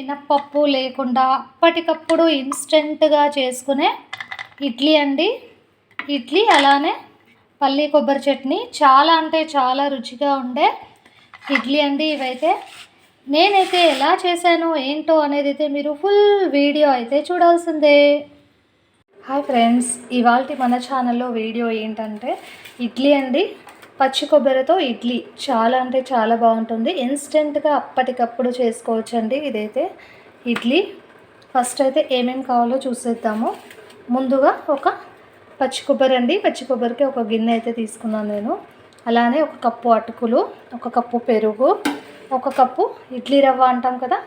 మినప్పప్పు లేకుండా అప్పటికప్పుడు ఇన్స్టెంట్గా చేసుకునే ఇడ్లీ అండి. ఇడ్లీ అలానే పల్లి కొబ్బరి చట్నీ చాలా అంటే చాలా రుచిగా ఉండే ఇడ్లీ అండి ఇవైతే. నేనైతే ఎలా చేశానో ఏంటో అనేది అయితే మీరు ఫుల్ వీడియో అయితే చూడాల్సిందే. హాయ్ ఫ్రెండ్స్ ఇవాళ మన ఛానల్లో వీడియో ఏంటంటే ఇడ్లీ అండి. పచ్చి కొబ్బరితో ఇడ్లీ. చాలా అంటే చాలా బాగుంటుంది. ఇన్స్టెంట్గా అప్పటికప్పుడు చేసుకోవచ్చు అండి ఇదైతే ఇడ్లీ. ఫస్ట్ అయితే ఏమేమి కావాలో చూసేద్దాము. ముందుగా ఒక పచ్చి కొబ్బరి అండి. పచ్చి కొబ్బరికి ఒక గిన్నె అయితే తీసుకున్నాను నేను. అలానే ఒక కప్పు అటుకులు ఒక కప్పు పెరుగు ఒక కప్పు ఇడ్లీ రవ్వ అంటాం కదా?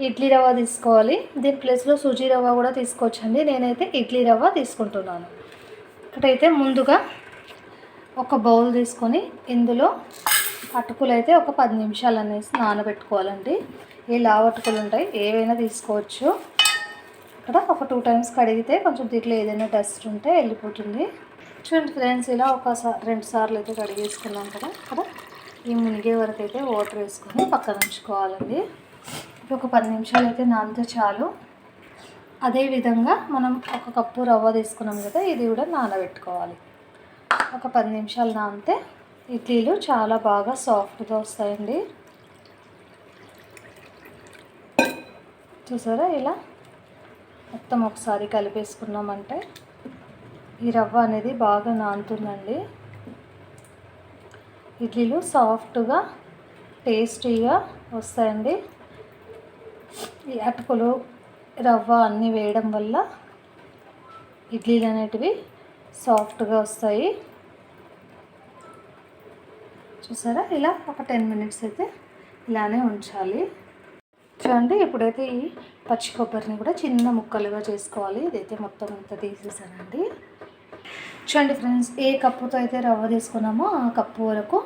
ఇడ్లీ రవ్వ తీసుకోవాలి. దీని ప్లేస్లో సూజీ రవ్వ కూడా తీసుకోవచ్చండి. నేనైతే ఇడ్లీ రవ్వ తీసుకుంటున్నాను. ఇక్కడైతే ముందుగా ఒక బౌల్ తీసుకొని ఇందులో అటుకులు అయితే ఒక పది నిమిషాలు అనేసి నానబెట్టుకోవాలండి. ఏ లావు అటుకులు ఉంటాయి ఏవైనా తీసుకోవచ్చు. ఇక్కడ ఒక టూ టైమ్స్ కడిగితే కొంచెం దీంట్లో ఏదైనా డస్ట్ ఉంటే వెళ్ళిపోతుంది. చూడండి ఫ్రెండ్స్ ఇలా ఒక రెండు సార్లు అయితే కడిగేసుకున్నాం కదా. ఇక్కడ ఈ మునిగే వరకు అయితే వాటర్ వేసుకొని పక్కన ఉంచుకోవాలండి. ఇప్పుడు ఒక పది నిమిషాలు అయితే నానితే చాలు. అదేవిధంగా మనం ఒక కప్పు రవ్వ తీసుకున్నాం కదా ఇది కూడా నానబెట్టుకోవాలి. ఒక పది నిమిషాలు నానితే ఇడ్లీలు చాలా బాగా సాఫ్ట్గా వస్తాయండి. చూసారా ఇలా? మొత్తం ఒకసారి కలిపేసుకున్నామంటే ఈ రవ్వ అనేది బాగా నానుతుందండి. ఇడ్లీలు సాఫ్ట్గా టేస్టీగా వస్తాయండి. ఈ అటుకులు రవ్వ అన్నీ వేయడం వల్ల ఇడ్లీలు అనేటివి సాఫ్ట్గా వస్తాయి. చూసారా? ఇలా ఒక టెన్ మినిట్స్ అయితే ఇలానే ఉంచాలి. చూడండి ఇప్పుడైతే ఈ పచ్చి కొబ్బరిని కూడా చిన్న ముక్కలుగా చేసుకోవాలి ఇదైతే మొత్తం అంతా తీసేసానండి. చూడండి ఫ్రెండ్స్ ఏ కప్పుతో అయితే రవ్వ తీసుకున్నామో ఆ కప్పు వరకు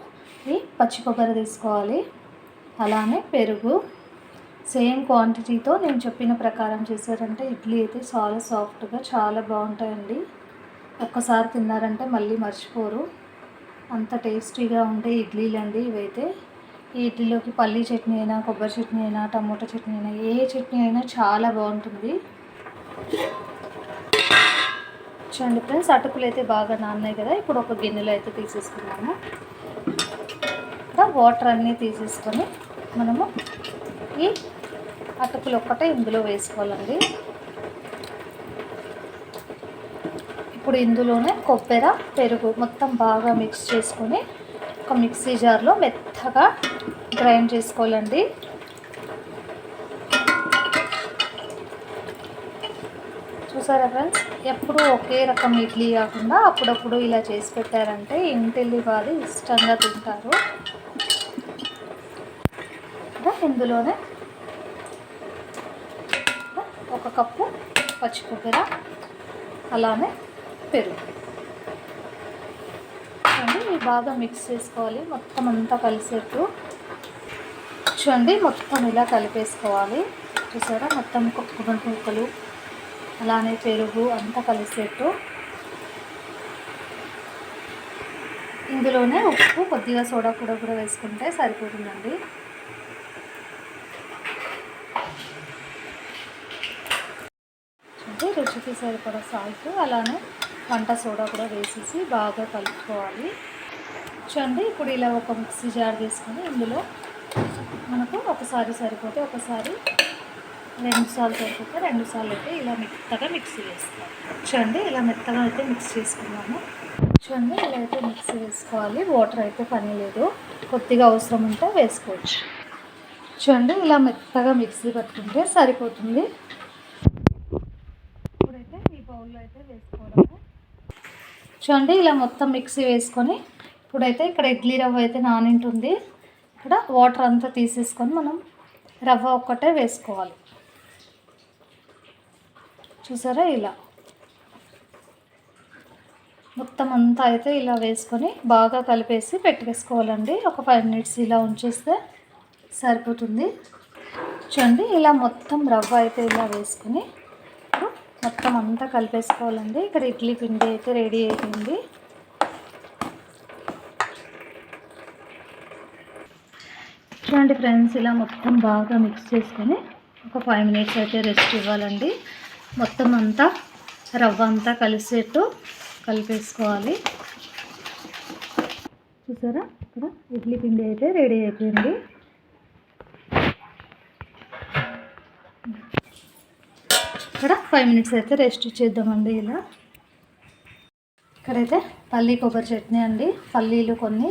ఈ పచ్చి కొబ్బరి తీసుకోవాలి. అలానే పెరుగు. సేమ్ క్వాంటిటీతో నేను చెప్పిన ప్రకారం చేశారంటే ఇడ్లీ అయితే చాలా సాఫ్ట్గా చాలా బాగుంటాయండి. ఒక్కసారి తిన్నారంటే మళ్ళీ మర్చిపోరు. అంత టేస్టీగా ఉండే ఇడ్లీలు అండి ఇవైతే. ఈ ఇడ్లీలోకి పల్లీ చట్నీ అయినా కొబ్బరి చట్నీ అయినా టమోటా చట్నీ అయినా ఏ చట్నీ అయినా చాలా బాగుంటుంది. చూడండి ఫ్రెండ్స్ అటుకులు అయితే బాగా నాన్నాయి కదా. ఇప్పుడు ఒక గిన్నెలో అయితే తీసేసుకున్నాము ఇక్కడ వాటర్ అన్నీ తీసేసుకొని మనము ఈ అటుకులు ఒక్కటే ఇందులో వేసుకోవాలండి. ఇప్పుడు ఇందులోనే కొబ్బరి పెరుగు మొత్తం బాగా మిక్స్ చేసుకొని ఒక మిక్సీ జార్లో మెత్తగా గ్రైండ్ చేసుకోవాలండి. చూసారా ఫ్రెండ్స్ ఎప్పుడు ఒకే రకం ఇడ్లీ కాకుండా అప్పుడప్పుడు ఇలా చేసి పెట్టారంటే ఇంటిల్లి వాది ఇష్టంగా తింటారు. ఇందులోనే ఒక కప్పు పచ్చి కొబ్బరి అలానే పెరుగు చూడండి బాగా మిక్స్ చేసుకోవాలి. మొత్తం అంతా కలిసేట్టు చూడండి మొత్తం ఇలా కలిపేసుకోవాలి. చూసారా? మొత్తం కొబ్బరి ముక్కలు అలానే పెరుగు అంతా కలిసేట్టు ఇందులోనే ఉప్పు కొద్దిగా సోడా కూడా కూడా వేసుకుంటే సరిపోతుందండి. రుచికి సరిపడా సాల్ట్ అలానే వంట సోడా కూడా వేసేసి బాగా కలుపుకోవాలి. చూడండి ఇప్పుడు ఇలా ఒక మిక్సీ జార్ తీసుకొని ఇందులో మనకు ఒకసారి సరిపోతే ఒకసారి రెండు సార్లు సరిపోతే రెండు సార్లు అయితే ఇలా మెత్తగా మిక్సీ వేసుకోవాలి చూడండి ఇలా మెత్తగా అయితే మిక్స్ చేసుకున్నాము. చూడండి ఇలా అయితే మిక్సీ వేసుకోవాలి వాటర్ అయితే పని లేదు. కొద్దిగా అవసరం ఉంటే వేసుకోవచ్చు. చూడండి ఇలా మెత్తగా మిక్సీ పట్టుకుంటే సరిపోతుంది ఇప్పుడైతే ఈ బౌల్లో అయితే వేసుకోవడమే చూడండి ఇలా మొత్తం మిక్సీ వేసుకొని ఇప్పుడైతే ఇక్కడ ఇడ్లీ రవ్వ అయితే నానింటుంది. ఇక్కడ వాటర్ అంతా తీసేసుకొని మనం రవ్వ ఒక్కటే వేసుకోవాలి. చూసారా ఇలా? మొత్తం అంతా అయితే ఇలా వేసుకొని బాగా కలిపేసి పెట్టేసుకోవాలండి. ఒక ఫైవ్ మినిట్స్ ఇలా ఉంచేస్తే సరిపోతుంది. చూడండి ఇలా మొత్తం రవ్వ అయితే ఇలా వేసుకొని మొత్తం అంతా కలిపేసుకోవాలండి. ఇక్కడ ఇడ్లీ పిండి అయితే రెడీ అయిపోయింది. చూడండి ఫ్రెండ్స్ ఇలా మొత్తం బాగా మిక్స్ చేసుకొని ఒక ఫైవ్ మినిట్స్ అయితే రెస్ట్ ఇవ్వాలండి. మొత్తం అంతా రవ్వ అంతా కలిసేట్టు కలిపేసుకోవాలి. చూసారా? ఇక్కడ ఇడ్లీ పిండి అయితే రెడీ అయిపోయింది ఇక్కడ ఫైవ్ మినిట్స్ అయితే రెస్ట్ ఇచ్చేద్దామండి ఇలా. ఇక్కడైతే పల్లీ కొబ్బరి చట్నీ అండి. పల్లీలు కొన్ని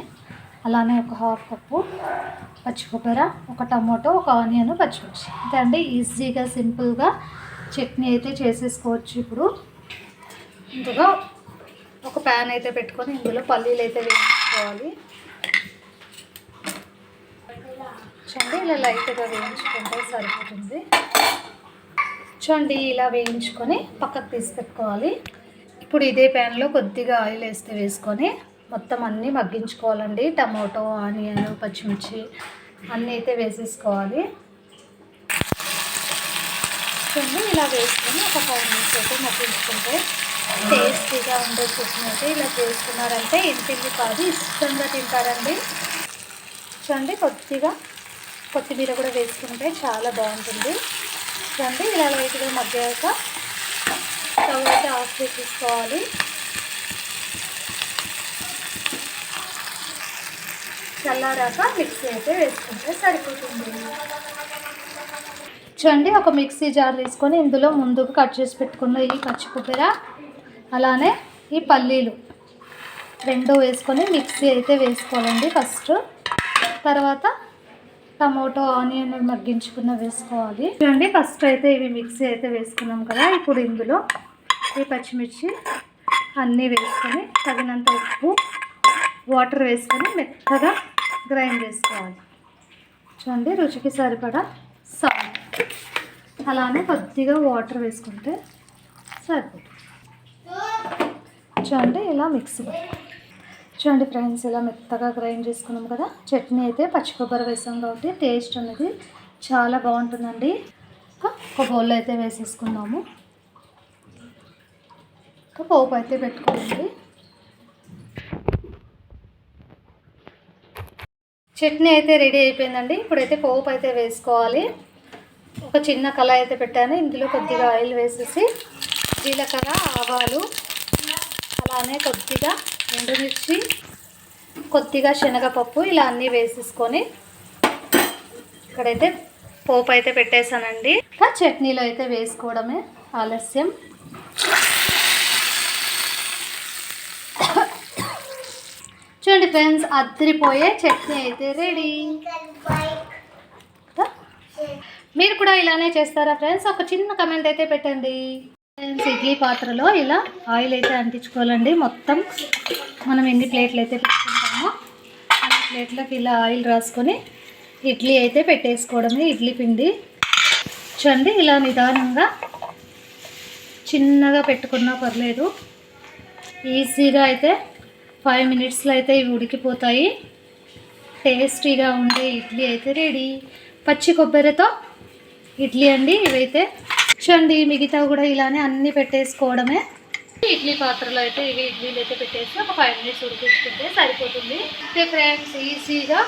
అలానే ఒక హాఫ్ కప్పు పచ్చి కొబ్బరి ఒక టమాటో ఒక ఆనియన్ పచ్చిమిర్చి. అంతే అండి ఈజీగా సింపుల్గా చట్నీ అయితే చేసేసుకోవచ్చు ఇప్పుడు. ఇందులో ఒక ప్యాన్ అయితే పెట్టుకొని ఇందులో పల్లీలు అయితే వేయించుకోవాలి. చూడండి ఇలా లైట్గా వేయించుకుంటే సరిపోతుంది. చూడండి ఇలా వేయించుకొని పక్కకు తీసి పెట్టుకోవాలి ఇప్పుడు ఇదే ప్యాన్లో కొద్దిగా ఆయిల్ వేస్తే వేసుకొని మొత్తం అన్నీ మగ్గించుకోవాలండి. టమాటో ఆనియన్ పచ్చిమిర్చి అన్నీ అయితే వేసేసుకోవాలి. చూడండి ఇలా వేసుకొని ఒక ఫైవ్ మినిట్స్ అయితే మగ్గించుకుంటే టేస్టీగా ఉండే చట్నీ అయితే ఇలా చేసుకున్నారంటే ఇంటికి కాదు ఇష్టంగా తింటారండి. చూడండి కొద్దిగా కొత్తిమీర కూడా వేసుకుంటే చాలా బాగుంటుంది. చూడండి ఇలా లైట్గా మగ్గాక స్టవ్ అయితే ఆఫ్ చేసేసుకోవాలి. చల్లారాక మిక్సీ అయితే వేసుకుంటే సరిపోతుంది. చూడండి ఒక మిక్సీ జార్ తీసుకొని ఇందులో ముందుకు కట్ చేసి పెట్టుకున్న ఈ పచ్చి అలానే ఈ పల్లీలు రెండు వేసుకొని మిక్సీ అయితే వేసుకోవాలండి ఫస్ట్. తర్వాత టమోటో ఆనియన్ మగ్గించుకున్న వేసుకోవాలి. చూడండి ఫస్ట్ అయితే ఇవి మిక్సీ అయితే వేసుకున్నాం కదా. ఇప్పుడు ఇందులో ఈ పచ్చిమిర్చి అన్నీ వేసుకొని తగినంత ఉప్పు వాటర్ వేసుకొని మెత్తగా గ్రైండ్ చేసుకోవాలి. చూడండి రుచికి సరిపడా సాల్ట్. అలానే కొద్దిగా వాటర్ వేసుకుంటే సరిపోతుంది. చూడండి ఇలా మిక్సీ చూడండి ఫ్రెండ్స్ ఇలా మెత్తగా గ్రైండ్ చేసుకున్నాం కదా. చట్నీ అయితే పచ్చి కొబ్బరి వేసాం కాబట్టి టేస్ట్ అనేది చాలా బాగుంటుందండి. ఒక బౌల్ అయితే వేసేసుకుందాము. ఇంకా పోపు అయితే పెట్టుకోండి చట్నీ అయితే రెడీ అయిపోయిందండి. ఇప్పుడైతే పోపు అయితే వేసుకోవాలి. ఒక చిన్న కళాయి అయితే పెట్టాను. ఇందులో కొద్దిగా ఆయిల్ వేసేసి జీలకర్ర ఆవాలు అలానే కొద్దిగా ఎండుమిర్చి కొద్దిగా శనగపప్పు ఇలా అన్నీ వేసేసుకొని ఇక్కడైతే పోపు అయితే పెట్టేశానండి. ఇంకా చట్నీలో అయితే వేసుకోవడమే ఆలస్యం. చూడండి ఫ్రెండ్స్ అద్దరిపోయే చట్నీ అయితే రెడీ. మీరు కూడా ఇలానే చేస్తారా ఫ్రెండ్స్? ఒక చిన్న కమెంట్ అయితే పెట్టండి. ఇడ్లీ పాత్రలో ఇలా ఆయిల్ అయితే అంటించుకోవాలండి. మొత్తం మనం ఎన్ని ప్లేట్లు అయితే పెట్టుకుంటామో అన్ని ప్లేట్లకు ఇలా ఆయిల్ రాసుకొని ఇడ్లీ అయితే పెట్టేసుకోవడమే ఇడ్లీ పిండి. చూడండి ఇలా నిదానంగా చిన్నగా పెట్టుకున్నా పర్లేదు. ఈజీగా అయితే ఫైవ్ మినిట్స్లో అయితే ఇవి ఉడికిపోతాయి. టేస్టీగా ఉండే ఇడ్లీ అయితే రెడీ. పచ్చి కొబ్బరితో ఇడ్లీ అండి ఇవైతే. చూడండి మిగతా కూడా ఇలానే అన్నీ పెట్టేసుకోవడమే. ఇడ్లీ పాత్రలో అయితే ఇవి ఇడ్లీలు అయితే పెట్టేసి ఒక ఫైవ్ మినిట్స్ ఉడికించుకుంటే సరిపోతుంది. అయితే ఫ్రెండ్స్ ఈజీగా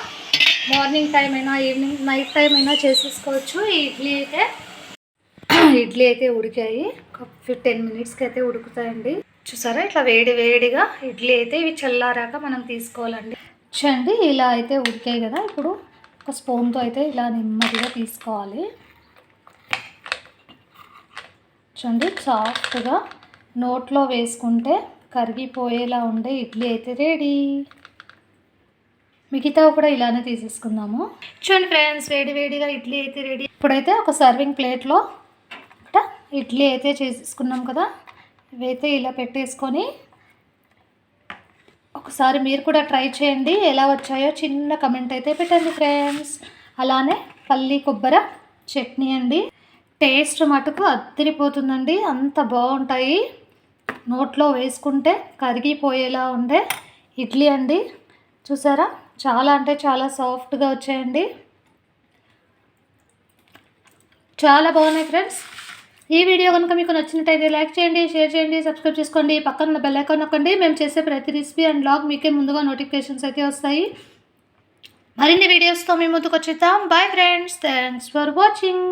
మార్నింగ్ టైం అయినా ఈవినింగ్ నైట్ టైం అయినా చేసేసుకోవచ్చు ఈ ఇడ్లీ అయితే. ఇడ్లీ అయితే ఉడికాయి. ఒక టెన్ మినిట్స్కి అయితే ఉడుకుతాయండి. చూసారా ఇట్లా వేడి వేడిగా ఇడ్లీ అయితే ఇవి చల్లారాక మనం తీసుకోవాలండి. చూడండి ఇలా అయితే ఉడికాయి కదా ఇప్పుడు ఒక స్పూన్తో అయితే ఇలా నెమ్మదిగా తీసుకోవాలి. చూడండి సాఫ్ట్గా నోట్లో వేసుకుంటే కరిగిపోయేలా ఉండే ఇడ్లీ అయితే రెడీ. మిగతా కూడా ఇలానే తీసేసుకుందాము. చూడండి ఫ్రెండ్స్ వేడి వేడిగా ఇడ్లీ అయితే రెడీ. ఇప్పుడైతే ఒక సర్వింగ్ ప్లేట్లో ఇడ్లీ అయితే చేసేసుకున్నాం కదా. ఇవైతే ఇలా పెట్టేసుకొని ఒకసారి మీరు కూడా ట్రై చేయండి ఎలా వచ్చాయో చిన్న కమెంట్ అయితే పెట్టండి ఫ్రెండ్స్. అలానే పల్లి కొబ్బరి చట్నీ అండి. టేస్ట్ మటుకు అద్దరిపోతుందండి. అంత బాగుంటాయి. నోట్లో వేసుకుంటే కరిగిపోయేలా ఉండే ఇడ్లీ అండి. చూసారా? చాలా అంటే చాలా సాఫ్ట్గా వచ్చాయండి. చాలా బాగున్నాయి ఫ్రెండ్స్. ఈ వీడియో కనుక మీకు నచ్చినట్టయితే లైక్ చేయండి షేర్ చేయండి సబ్స్క్రైబ్ చేసుకోండి. పక్కన బెల్ ఐకాన్ నొక్కండి. మేము చేసే ప్రతి రెసిపీ అండ్ బ్లాగ్ మీకే ముందుగా నోటిఫికేషన్స్ అయితే వస్తాయి. మరిన్ని వీడియోస్తో మీ ముందుకు వచ్చేద్దాం. Bye friends thanks for watching